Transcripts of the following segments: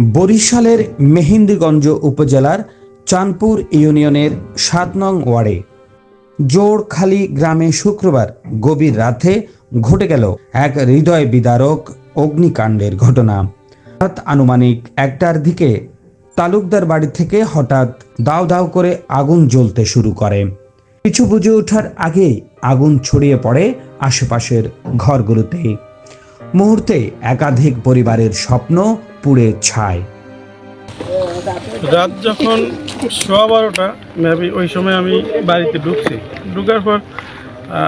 বরিশালের মেহেন্দিগঞ্জ উপজেলার চাঁদপুর ইউনিয়নের সাত নং ওয়ার্ডে জোড়খালি গ্রামে শুক্রবার গভীর রাতে ঘটে গেল এক হৃদয় বিদারক অগ্নিকাণ্ডের ঘটনা। আনুমানিক একটার দিকে তালুকদার বাড়ি থেকে হঠাৎ দাও দাও করে আগুন জ্বলতে শুরু করে। কিছু বুঝে ওঠার আগেই আগুন ছড়িয়ে পড়ে আশেপাশের ঘরগুলোতে। মুহূর্তে একাধিক পরিবারের স্বপ্ন পুড়ে ছায়। রাত যখন সোয়া বারোটা, মেবি ওই সময় আমি বাড়িতে ঢুকছি। ঢুকার পর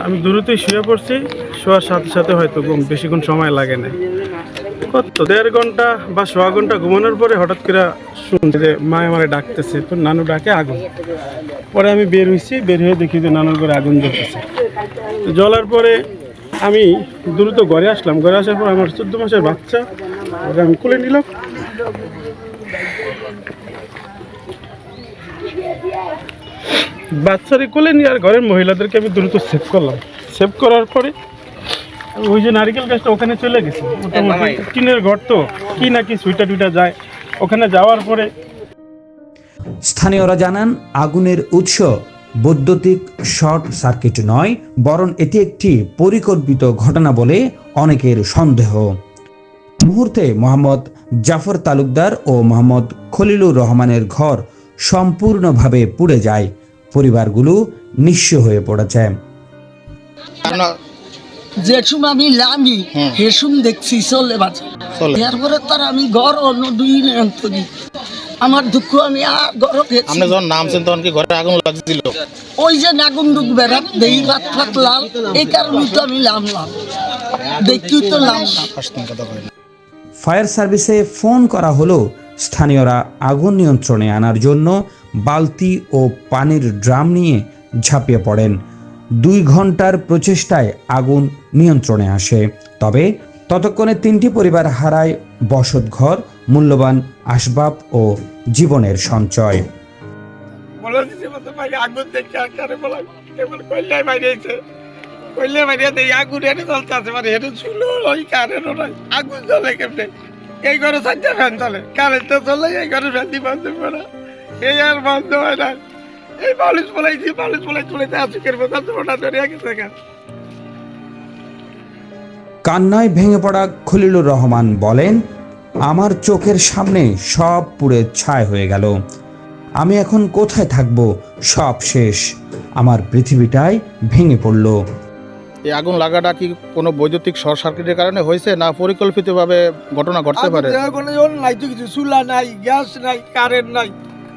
আমি দূরতেই শুয়ে পড়ছি। শোয়ার সাথে সাথে হয়তো বেশিক্ষণ সময় লাগে না কত? দেড় ঘণ্টা বা সোয়া ঘণ্টা ঘুমানোর পরে হঠাৎ করে শুনছি যে মা আমারে ডাকতেছে। তো নানু ডাকে আগুন। পরে আমি বের হয়েছি বের হয়ে দেখি যে নানুর ঘরে আগুন জ্বলতেছে। জ্বলার পরে আমি দ্রুত ঘরে আসলাম। ঘরে আসার পর আমার চোদ্দ মাসের বাচ্চা, ওকে আমি কোলে নিলাম। বাচ্চারে কোলে নিয়ে আর ঘরের মহিলাদেরকে আমি দ্রুত সেভ করলাম। সেভ করার পরে ওই যে নারিকেল গাছটা ওখানে চলে গেছে। মোটামুটি টিনের ঘর তো। কি নাকি সুইটা টুইটা যায়। ওখানে যাওয়ার পরে স্থানীয়রা জানান আগুনের উৎস বৈদ্যুতিক শর্ট সার্কিট নয় বরং এটি একটি পরিকল্পিত ঘটনা বলে অনেকের সন্দেহ। মুহূর্তে মোহাম্মদ জাফর তালুকদার ও মোহাম্মদ খলিলুর রহমানের ঘর সম্পূর্ণভাবে পুড়ে যায়। পরিবারগুলো নিঃস্ব হয়ে পড়েছে। যেসুম আমি লামি হেসুম দেখছি চলে বাজে। এরপরে তার আমি ঘর অন্য দুই আমার দুঃখ আমি আর ঘর আপনি যখন নামছেন তখন কি ঘরে আগুন লাগছিল? ওই যে নাগুন ডুক বেড়াত দেহি ভাত ফাত লাল এই কারণে তো আমি লামলাম দেখি তো লামলাম। ফায়ার সার্ভিসে ফোন করা হলো স্থানীয়রা আগুন নিয়ন্ত্রণে আনার জন্য বালতি ও পানির ড্রাম নিয়ে ঝাঁপিয়ে পড়েন। দুই ঘণ্টার প্রচেষ্টায় আগুন নিয়ন্ত্রণে আসে। তবে ততক্ষণে তিনটি পরিবার হারায় বসতঘর মূল্যবান আসবাব ও জীবনের সঞ্চয়। দেই আগুন এনে মানে আগুন জ্বলে এই ঘরে চলে, কারেন্ট তো চলে এই ঘরে করে এই আর হয় না। এই ওটা কান্নায় ভেঙে পড়া খলিলুর রহমান বলেন আমার চোখের সামনে সব পুড়ে ছাই হয়ে গেল। আমি এখন কোথায় থাকব? সব শেষ। আমার পৃথিবীটাই ভেঙে পড়ল। এই আগুন লাগাটা কি কোনো বৈদ্যুতিক শর্ট সার্কিটের কারণে হয়েছে না পরিকল্পিতভাবে ঘটনা ঘটতে পারে? নাই তো কিছু চুলা নাই গ্যাস নাই কারেন্ট নাই।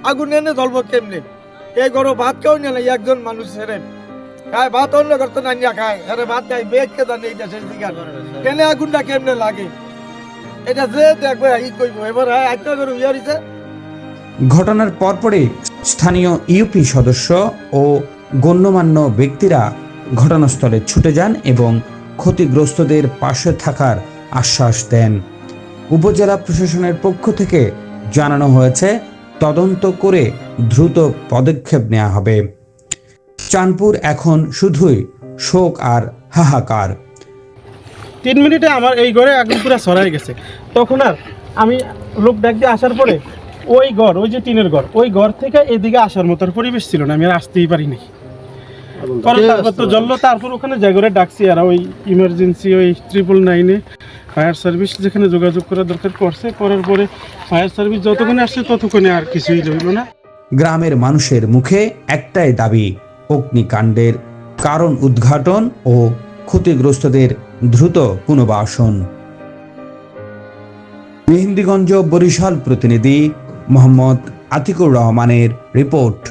আগুন এনে ধরবো কেমনে? এই ঘরে ভাত কেউ নিয়ে নাই একজন মানুষ হেরে খায়, ভাত অন্য করতে না, নিয়ে খায়। হেরে ভাত খায় বেগ কে জানে এইটা সেই দিকার কেনে আগুনটা কেমনে লাগে? এটা যে দেখবে, ই কইব। এবার হ্যাঁ একটা করে উইয়ারিছে ঘটনার পরপরই স্থানীয় ইউপি সদস্য ও গণ্যমান্য ব্যক্তিরা ঘটনাস্থলে ছুটে যান এবং ক্ষতিগ্রস্তদের পাশে থাকার আশ্বাস দেন। উপজেলা প্রশাসনের পক্ষ থেকে জানানো হয়েছে, তদন্ত করে দ্রুত পদক্ষেপ নেওয়া হবে। চাঁদপুর এখন শুধুই শোক আর হাহাকার। তিন মিনিটে আমার এই ঘরে আগুন পুরো ছড়াই গেছে। তখন আর আমি লোক ডাক দিয়ে আসার পরে ওই ঘর ওই যে টিনের ঘর ওই ঘর থেকে এদিকে আসার মতো পরিবেশ ছিল না আমি আর আসতেই পারিনি। পরে তারপর তো জ্বললো তারপর ওখানে যে ঘরে ডাকছি আর ওই ইমার্জেন্সি ওই ট্রিপল নাইনে ফায়ার সার্ভিস যেখানে যোগাযোগ করা দরকার করছে করার পরে ফায়ার সার্ভিস যতক্ষণে আসছে ততক্ষণে আর কিছুই রইল না। গ্রামের মানুষের মুখে একটাই দাবি অগ্নিকাণ্ডের কারণ উদ্ঘাটন ও ক্ষতিগ্রস্তদের দ্রুত পুনর্বাসন। মেহেন্দিগঞ্জ বরিশাল প্রতিনিধি মোহাম্মদ আতিকুর রহমানের রিপোর্ট।